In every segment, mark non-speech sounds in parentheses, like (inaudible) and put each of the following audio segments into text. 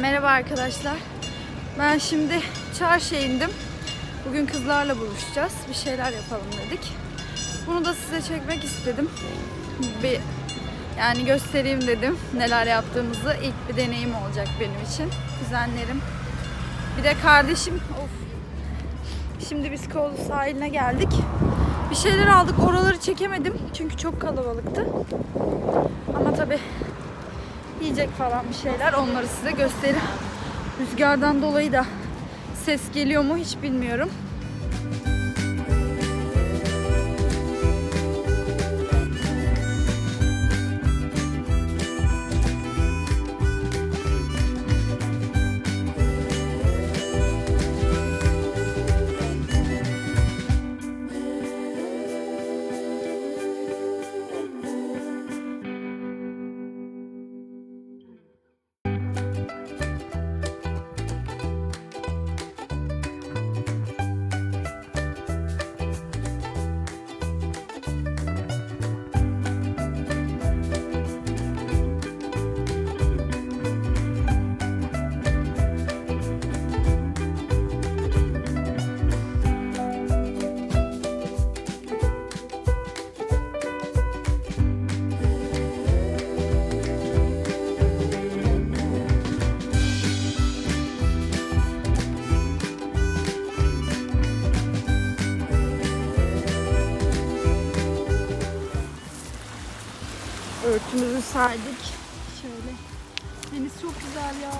Merhaba arkadaşlar. Ben şimdi çarşıya indim. Bugün kızlarla buluşacağız. Bir şeyler yapalım dedik. Bunu da size çekmek istedim. Bir yani göstereyim dedim neler yaptığımızı. İlk bir deneyim olacak benim için. Kuzenlerim. Bir de kardeşim. Of. Şimdi biz Koğlu sahiline geldik. Bir şeyler aldık. Oraları çekemedim. Çünkü çok kalabalıktı. Ama tabii yiyecek falan bir şeyler onları size göstereyim. Rüzgardan dolayı da ses geliyor mu hiç bilmiyorum. Serdik. Şöyle. Deniz çok güzel ya.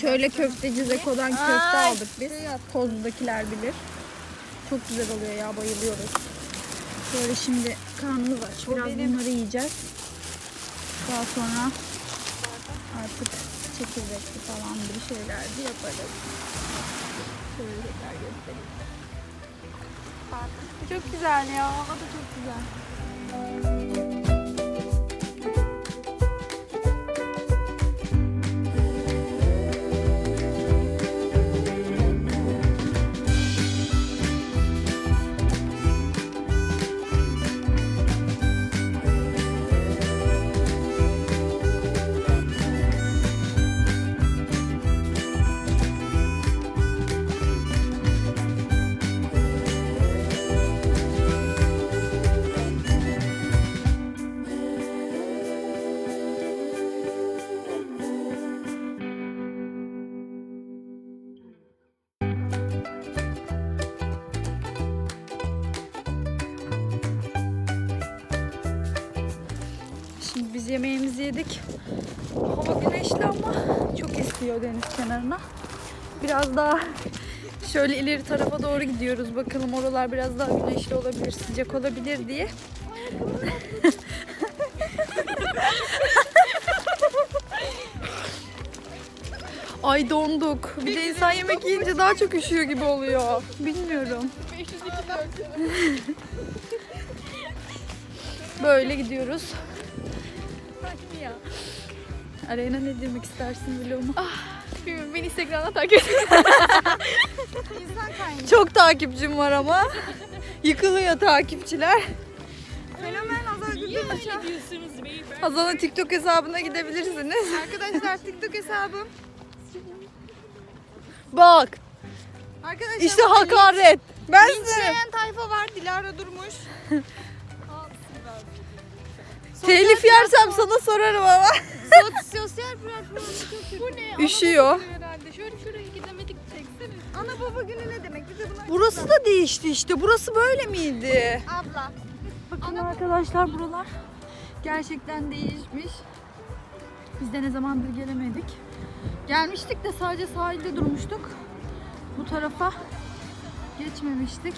Şöyle köfteci Zeko'dan köfte aldık biz. Kozlu'dakiler bilir. Çok güzel oluyor ya bayılıyoruz. Şöyle şimdi karnımız aç. Biraz bunları yiyeceğiz. Daha sonra artık çekirdekli falan bir şeyler de yaparız. Şöyle tekrar göstereyim. Çok güzel ya. O da çok güzel. Yemeğimizi yedik. Hava güneşli ama çok esiyor deniz kenarına. Biraz daha şöyle ileri tarafa doğru gidiyoruz. Bakalım oralar biraz daha güneşli olabilir, sıcak olabilir diye. (laughs) Ay donduk. Bir de insan yemek yiyince daha çok üşüyor gibi oluyor. Bilmiyorum. (laughs) Böyle gidiyoruz. Hadi ya. Aleyna ne demek istersin vloguma? Bilmiyorum beni Instagram'dan takip edin. (laughs) Çok takipçim var ama. Yıkılıyor takipçiler. Fenomen diyorsunuz beyim? Hazal'ın TikTok hesabına gidebilirsiniz. Arkadaşlar TikTok hesabım. Bak Arkadaşlar işte hakaret. Ben size tayfa var. Dilara Durmuş. (laughs) telif yersem sana sorarım ama. Sos- sosyal çok kötü. Bu ne? Üşüyor. Herhalde. Şöyle şuraya gidemedik çeksene. Ana baba günü ne demek? Bize bunlar... Burası da değişti işte. Burası böyle miydi? Abla. Bakın arkadaşlar buralar gerçekten değişmiş. Biz de ne zamandır gelemedik. Gelmiştik de sadece sahilde durmuştuk. Bu tarafa geçmemiştik.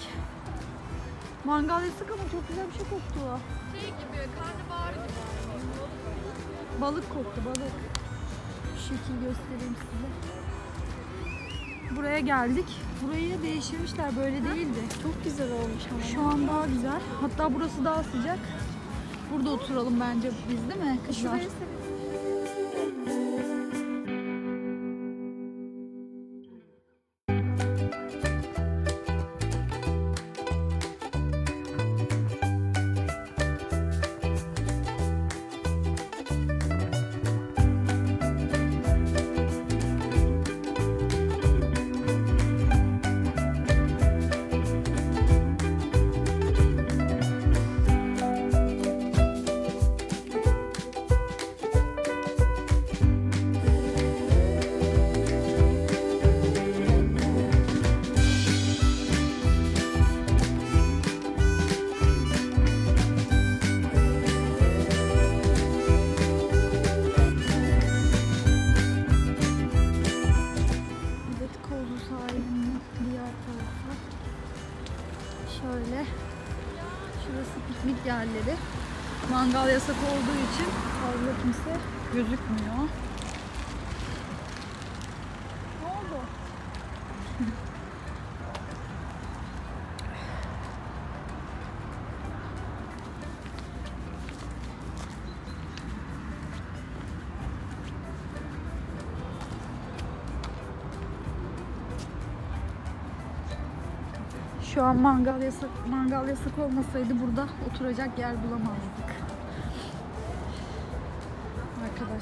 Mangal yasak ama çok güzel bir şey koktu. Şey gibi karnabahar gibi. Balık koktu balık. Şu şekil göstereyim size. Buraya geldik. Burayı değiştirmişler böyle değildi. Çok güzel olmuş ama. Şu an daha güzel. Hatta burası daha sıcak. Burada oturalım bence biz değil mi kızlar? Şöyle. Mangal yasak olduğu için fazla kimse gözükmüyor. Ne oldu? Şu an mangal yasak, mangal yasak olmasaydı burada oturacak yer bulamazdık.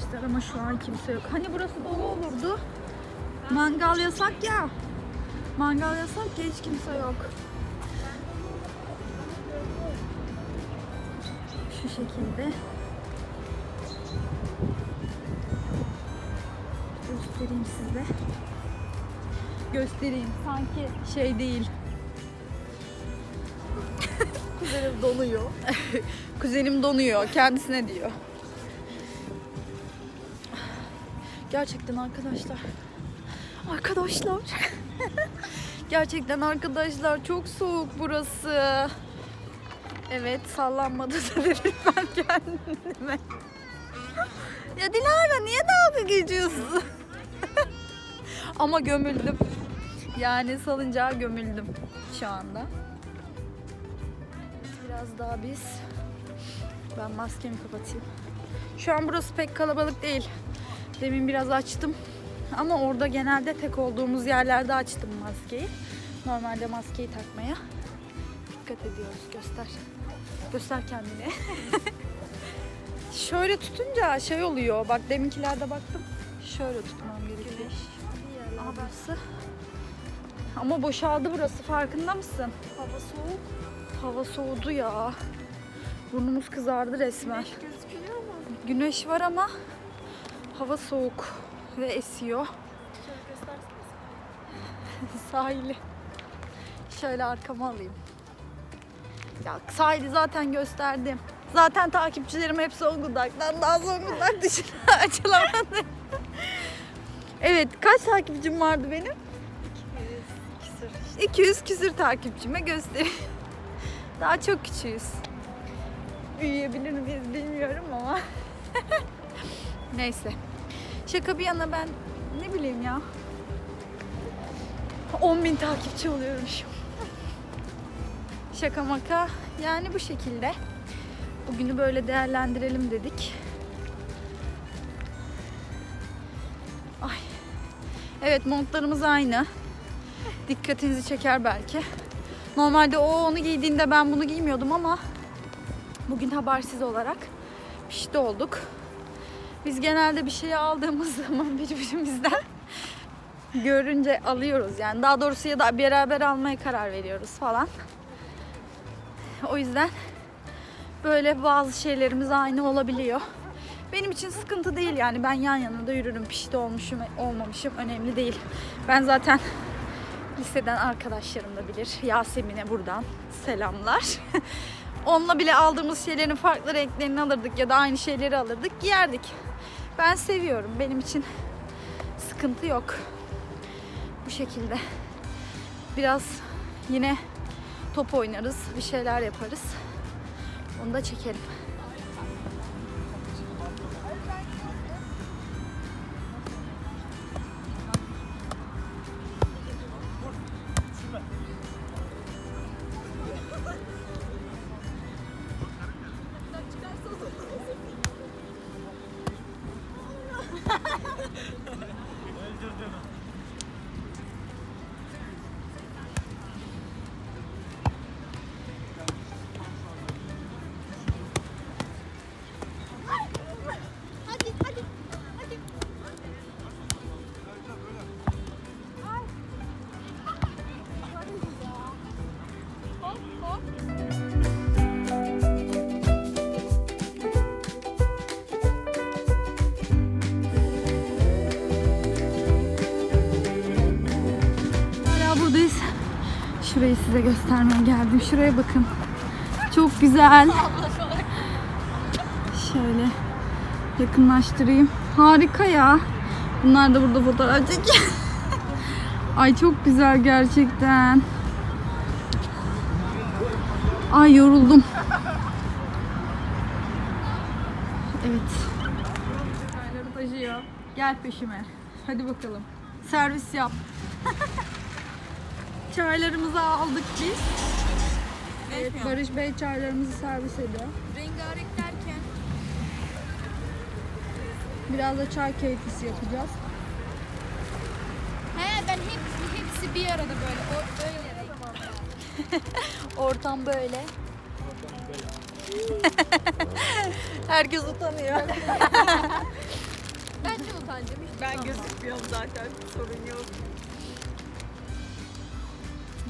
Arkadaşlar ama şu an kimse yok. Hani burası dolu olurdu. Mangal yasak ya. Mangal yasak ya hiç kimse yok. Şu şekilde. Göstereyim size. Göstereyim. Sanki şey değil. Kuzenim donuyor. (laughs) Kuzenim donuyor. Kendisine diyor. Gerçekten arkadaşlar. Arkadaşlar. (laughs) Gerçekten arkadaşlar çok soğuk burası. Evet sallanmadı (laughs) dedim ben kendime. ya Dilara niye dalga geçiyorsun? (laughs) Ama gömüldüm. Yani salıncağa gömüldüm şu anda. Biraz daha biz. Ben maskemi kapatayım. Şu an burası pek kalabalık değil. Demin biraz açtım. Ama orada genelde tek olduğumuz yerlerde açtım maskeyi. Normalde maskeyi takmaya dikkat ediyoruz. Göster. Göster kendini. (laughs) Şöyle tutunca şey oluyor. Bak deminkilerde baktım. Şöyle tutmam gerekiyor. Aha burası. Ama boşaldı burası. Farkında mısın? Hava soğuk. Hava soğudu ya. Burnumuz kızardı resmen. Gözüküyor ama. Güneş var ama hava soğuk ve esiyor. (laughs) Sahili. Şöyle arkama alayım. Ya sahili zaten gösterdim. Zaten takipçilerim hep Zonguldak'tan. Daha Zonguldak (laughs) dışına açılamadı. evet kaç takipçim vardı benim? 200 küsür. 200 küsür takipçime göstereyim. Daha çok küçüğüz. Büyüyebilir miyiz bilmiyorum ama. (laughs) Neyse. Şaka bir yana ben ne bileyim ya. 10 bin takipçi oluyormuşum. Şaka maka. Yani bu şekilde. Bugünü böyle değerlendirelim dedik. Ay. Evet montlarımız aynı dikkatinizi çeker belki. Normalde o onu giydiğinde ben bunu giymiyordum ama bugün habersiz olarak pişti olduk. Biz genelde bir şeyi aldığımız (laughs) zaman birbirimizden görünce alıyoruz yani. Daha doğrusu ya da beraber almaya karar veriyoruz falan. O yüzden böyle bazı şeylerimiz aynı olabiliyor. Benim için sıkıntı değil yani ben yan yana da yürürüm pişti olmuşum olmamışım önemli değil. Ben zaten Liseden arkadaşlarım da bilir. Yasemin'e buradan selamlar. (laughs) Onunla bile aldığımız şeylerin farklı renklerini alırdık ya da aynı şeyleri alırdık, giyerdik. Ben seviyorum. Benim için sıkıntı yok. Bu şekilde. Biraz yine top oynarız, bir şeyler yaparız. Onu da çekelim. Hadi hadi. Hadi. Hop hop. Şurayı size göstermeye geldim. Şuraya bakın. Çok güzel. Şöyle yakınlaştırayım. Harika ya. Bunlar da burada fotoğraf çekiyor. (laughs) Ay çok güzel gerçekten. Ay yoruldum. Evet. Gel peşime. Hadi bakalım. Servis yap. (laughs) Çaylarımızı aldık biz. Evet, Barış Bey çaylarımızı servis ediyor. Rengarenk derken. Biraz da çay keyfisi yapacağız. He ben hep, hepsi bir arada böyle. O, öyle renk. (laughs) Ortam böyle. (laughs) Herkes utanıyor. Ben de utancım. Hiç Ben gözükmüyorum zaten. Sorun yok.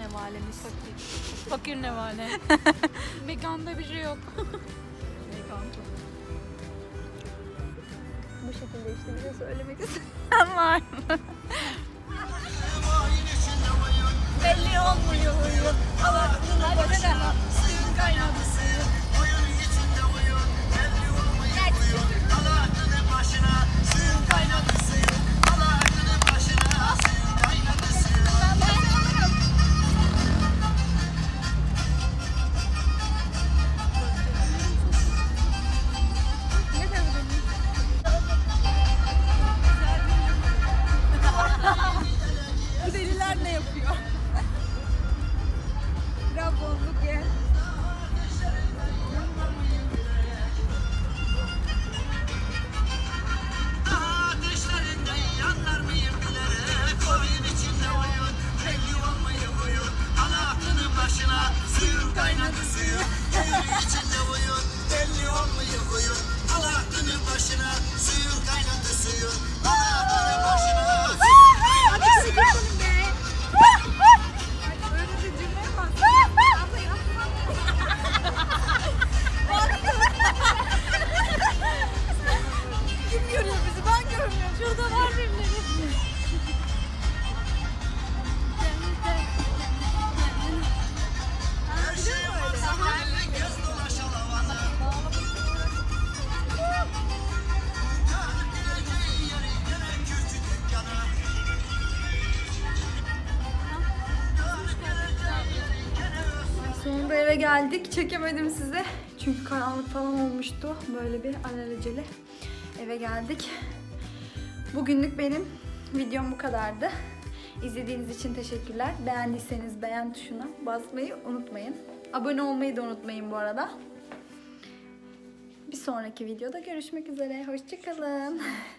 Ne valemiz. Fakir ne var ne? Mekanda bir şey yok. Bu şekilde işte bize söylemek isteyen (laughs) var mı? Belli olmuyor huyun. Allah'ın başına suyun kaynadı Sonunda eve geldik. Çekemedim size. Çünkü karanlık falan olmuştu. Böyle bir alelacele eve geldik. Bugünlük benim videom bu kadardı. İzlediğiniz için teşekkürler. Beğendiyseniz beğen tuşuna basmayı unutmayın. Abone olmayı da unutmayın bu arada. Bir sonraki videoda görüşmek üzere. Hoşçakalın. (laughs)